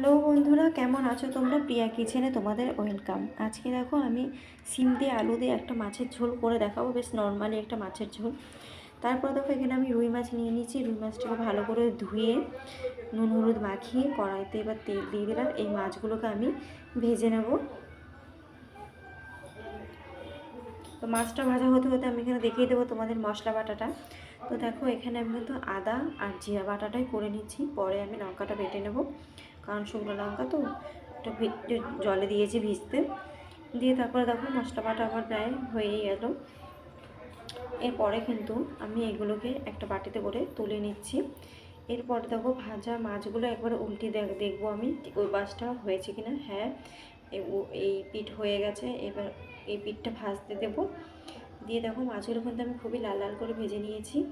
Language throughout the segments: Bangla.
হ্যালো বন্ধুরা, কেমন আছো তোমরা? প্রিয়া কিচেনে তোমাদের ওয়েলকাম। আজকে দেখো আমি সিম দিয়ে আলু দিয়ে একটা মাছের ঝোল করে দেখাবো। বেশ নর্মালি একটা মাছের ঝোল। তারপর দেখো এখানে আমি রুই মাছ নিয়ে নিয়েছি। রুই মাছটাকে ভালো করে ধুয়ে নুন, হলুদ মাখিয়ে কড়াইতে এবার তেল দিয়ে দিলাম। এই মাছগুলোকে আমি ভেজে নেব। তো মাছটা ভাজা হতে হতে আমি এখানে দেখিয়ে দেবো তোমাদের মশলা বাটাটা। তো দেখো এখানে আমি কিন্তু আদা আর জিরা বাটাটাই করে নিচ্ছি। পরে আমি লঙ্কাটা বেটে নেব। কারণ শুকনো লঙ্কা তো একটু জলে দিয়েছি ভিজতে। দিয়ে তারপরে দেখো মশলা বাটা আমার প্রায় হয়েই গেল। এরপরে কিন্তু আমি এগুলোকে একটা বাটিতে করে তুলে নিচ্ছি। এরপরে দেখো ভাজা মাছগুলো একবার উল্টে দেখ দেখব আমি ওই মাছটা হয়েছে কিনা? হ্যাঁ এ- এই পিঠ হয়ে গেছে। এবার এই পিঠটা ভাজতে দেবো। দিয়ে দেখো মাছগুলো কিন্তু আমি খুবই লাল লাল করে ভেজে নিয়েছি।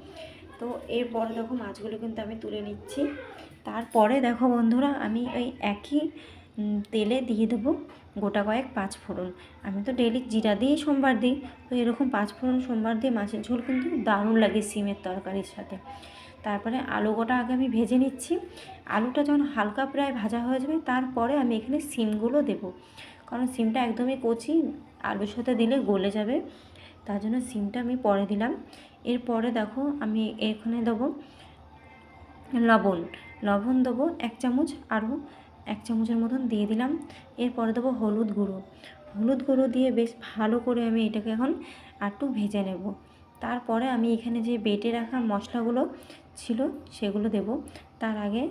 তো এরপরে দেখো মাছগুলো কিন্তু আমি তুলে নিচ্ছি। তারপরে দেখো বন্ধুরা, আমি ওই একই তেলে দিয়ে দেবো গোটা কয়েক পাঁচ ফোড়ন। আমি তো ডেলি জিরা দিয়েই সোমবার দিই, তো এরকম পাঁচ ফোড়ন সোমবার দিয়ে মাছের ঝোল কিন্তু দারুণ লাগে সিমের তরকারির সাথে। তারপরে আলু গোটা আগে আমি ভেজে নিচ্ছি। আলুটা যখন হালকা প্রায় ভাজা হয়ে যাবে, তারপরে আমি এখানে সিমগুলো দেবো। কারণ সিমটা একদমই কচি, আলুর সাথে দিলে গলে যাবে। তার জন্য সিমটা আমি পরে দিলাম। এরপরে দেখো আমি এখানে দেবো লবণ। লবণ দেবো এক চামচ আরও এক চামচের মতন দিয়ে দিলাম। এরপরে দেবো হলুদ গুঁড়ো। হলুদ গুঁড়ো দিয়ে বেশ ভালো করে আমি এটাকে এখন একটু ভেজে নেব। তারপরে আমি এখানে যে বেটে রাখা মশলাগুলো ছিল সেগুলো দেব। তার আগে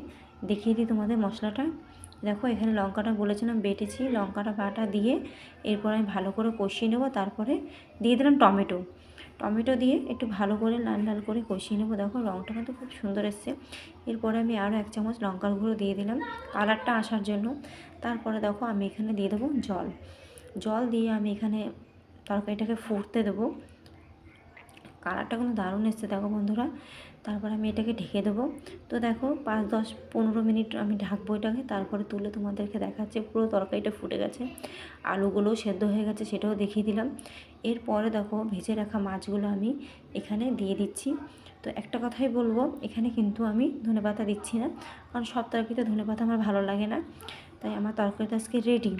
দেখিয়ে দিই তোমাদের মশলাটা। দেখো এখানে লঙ্কাটা বলেছিলাম বেটেছি। লঙ্কাটা বাটা দিয়ে এরপর আমি ভালো করে কষিয়ে নেব। তারপরে দিয়ে দিলাম টমেটো। টমেটো দিয়ে একটু ভালো করে লাল লাল করে কষিয়ে নেব। দেখো রঙটা কিন্তু খুব সুন্দর এসছে। এরপরে আমি আরও এক চামচ লঙ্কার গুঁড়ো দিয়ে দিলাম কালারটা আসার জন্য। তারপরে দেখো আমি এখানে দিয়ে দেবো জল। জল দিয়ে আমি এখানে তরকারিটাকে ফুটতে দেবো। কালারটা কিন্তু দারুণ এসছে, দেখো বন্ধুরা। তারপর আমি এটাকে ঢেকে দেবো। তো দেখো, পাঁচ, দশ, পনেরো মিনিট আমি ঢাকবো এটাকে, তারপরে তুলে তোমাদেরকে দেখাচ্ছে, পুরো তরকারিটা ফুটে গেছে। আলুগুলোও সেদ্ধ হয়ে গেছে, সেটাও দেখিয়ে দিলাম। এরপরে দেখো, ভেজে রাখা মাছগুলো আমি এখানে দিয়ে দিচ্ছি। তো একটা কথাই বলব, এখানে কিন্তু আমি ধনেপাতা দিচ্ছি না, কারণ সব তরকারিতে ধনেপাতা আমার ভালো লাগে না। তাই আমার তরকারিটা আজকে রেডি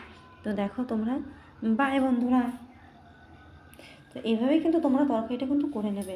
তো দেখো তোমরা বাই বন্ধুরা। তো এভাবেই কিন্তু তোমরা তরকারিটা কিন্তু করে নেবে।